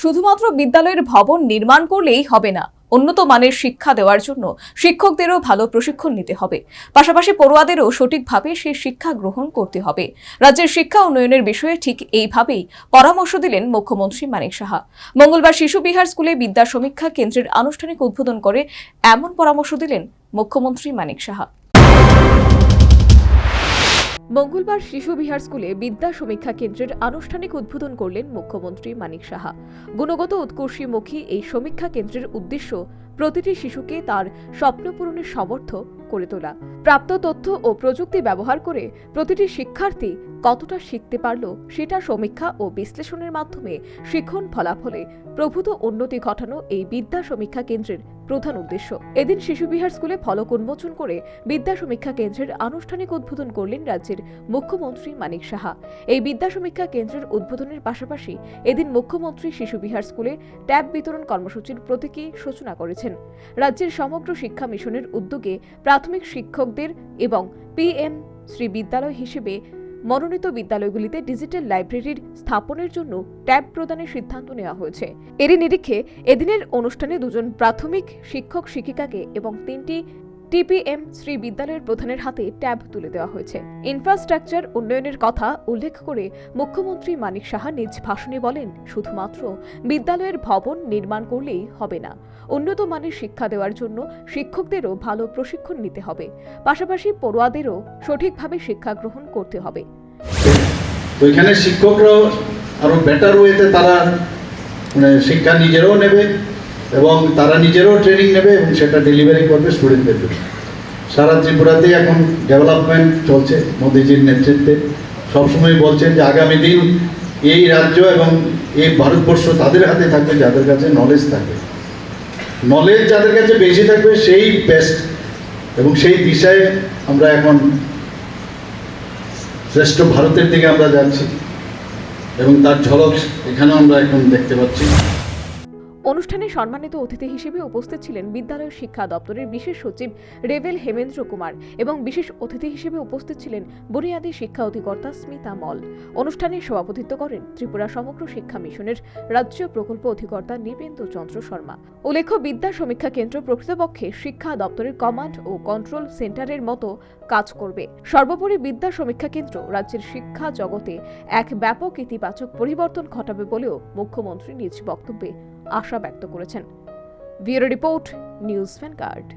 শুধুমাত্র বিদ্যালয়ের ভবন নির্মাণ করলেই হবে না, উন্নত মানের শিক্ষা দেওয়ার জন্য শিক্ষকদেরও ভালো প্রশিক্ষণ নিতে হবে। পাশাপাশি পড়ুয়াদেরও সঠিকভাবে সেই শিক্ষা গ্রহণ করতে হবে। রাজ্যের শিক্ষা উন্নয়নের বিষয়ে ঠিক এইভাবেই পরামর্শ দিলেন মুখ্যমন্ত্রী মানিক সাহা। মঙ্গলবার শিশু বিহার স্কুলে বিদ্যা সমীক্ষা কেন্দ্রের আনুষ্ঠানিক উদ্বোধন করে এমন পরামর্শ দিলেন মুখ্যমন্ত্রী মানিক সাহা। মঙ্গলবার শিশু বিহার স্কুলে বিদ্যা সমীক্ষা কেন্দ্রের আনুষ্ঠানিক উদ্বোধন করলেন মুখ্যমন্ত্রী মানিক সাহা। গুণগত উৎকর্ষীমুখী এই সমীক্ষা কেন্দ্রের উদ্দেশ্য প্রতিটি শিশুকে তার স্বপ্ন পূরণের সমর্থ করে তোলা। প্রাপ্ত তথ্য ও প্রযুক্তি ব্যবহার করে প্রতিটি শিক্ষার্থী কতটা শিখতে পারল সেটা সমীক্ষা ও বিশ্লেষণের মাধ্যমে শিখন ফলাফলে প্রভূত উন্নতি ঘটানো এই বিদ্যা সমীক্ষা কেন্দ্রের প্রধান উদ্দেশ্য। এদিন শিশুবিহার স্কুলে ফলক উন্মোচন করে বিদ্যা সমীক্ষা কেন্দ্রের আনুষ্ঠানিক উদ্বোধন করলেন রাজ্যের মুখ্যমন্ত্রী মানিক সাহা। এই বিদ্যা সমীক্ষা কেন্দ্রের উদ্বোধনের পাশাপাশি এদিন মুখ্যমন্ত্রী শিশুবিহার স্কুলে ট্যাব বিতরণ কর্মসূচির প্রতীকী সূচনা করেছেন। রাজ্যের সমগ্র শিক্ষা মিশনের উদ্যোগে প্রাথমিক শিক্ষকদের এবং পিএম শ্রী বিদ্যালয় হিসেবে মনোনীত বিদ্যালয়গুলিতে ডিজিটাল লাইব্রেরির স্থাপনের জন্য ট্যাব প্রদানের সিদ্ধান্ত নেওয়া হয়েছে। এরই নিরিখে এদিনের অনুষ্ঠানে দুজন প্রাথমিক শিক্ষক শিক্ষিকাকে এবং তিনটি টিপিএম শ্রী বিদ্যালয়ের প্রধানের হাতে ট্যাব তুলে দেওয়া হয়েছে। ইনফ্রাস্ট্রাকচার উন্নয়নের কথা উল্লেখ করে মুখ্যমন্ত্রী মানিক সাহা নিজ ভাষণে বলেন, শুধুমাত্র বিদ্যালয়ের ভবন নির্মাণ করলেই হবে না। উন্নত মানের শিক্ষা দেওয়ার জন্য শিক্ষকদেরও ভালো প্রশিক্ষণ নিতে হবে। পাশাপাশি পড়ুয়াদেরও সঠিকভাবে শিক্ষা গ্রহণ করতে হবে। শিক্ষকরাও আরও বেটার ওয়েতে তারা মানে শিক্ষা নিজেরাও নেবে। এবং তারা নিজেরাও ট্রেনিং নেবে এবং সেটা ডেলিভারি করবে স্টুডেন্টদের জন্য। সারা ত্রিপুরাতেই এখন ডেভেলপমেন্ট চলছে, মোদিজির নেতৃত্বে। সবসময় বলছেন যে আগামী দিন এই রাজ্য এবং এই ভারতবর্ষ তাদের হাতে থাকবে, যাদের কাছে নলেজ থাকবে। নলেজ যাদের কাছে বেশি থাকবে, সেই বেস্ট এবং সেই দিশায় আমরা এখন শ্রেষ্ঠ ভারতের দিকে আমরা যাচ্ছি। এবং তার ঝলক এখানেও আমরা এখন দেখতে পাচ্ছি। অনুষ্ঠানে সম্মানিত অতিথি হিসেবে উপস্থিত ছিলেন বিদ্যালয় শিক্ষা দপ্তরের বিশেষ সচিব রেভেল হেমেন্দ্র কুমার এবং বিশেষ অতিথি হিসেবে উপস্থিত ছিলেন বুনিয়াদী শিক্ষা অধিকর্তা স্মিতা মল। অনুষ্ঠানে সভাপতিত্ব করেন ত্রিপুরা সমগ্র শিক্ষা মিশনের রাজ্য প্রকল্প অধিকর্তা নিবেন্দু চন্দ্র শর্মা। উল্লেখ্য, বিদ্যা সমীক্ষা কেন্দ্র প্রকৃতপক্ষে শিক্ষা দপ্তরের কমান্ড ও কন্ট্রোল সেন্টারের মতো কাজ করবে। সর্বোপরি বিদ্যা সমীক্ষা কেন্দ্র রাজ্যের শিক্ষা জগতে এক ব্যাপক ইতিবাচক পরিবর্তন ঘটাবে বলেও মুখ্যমন্ত্রী নিজ বক্তব্যে আশা ব্যক্ত করেছেন। Bureau report news vanguard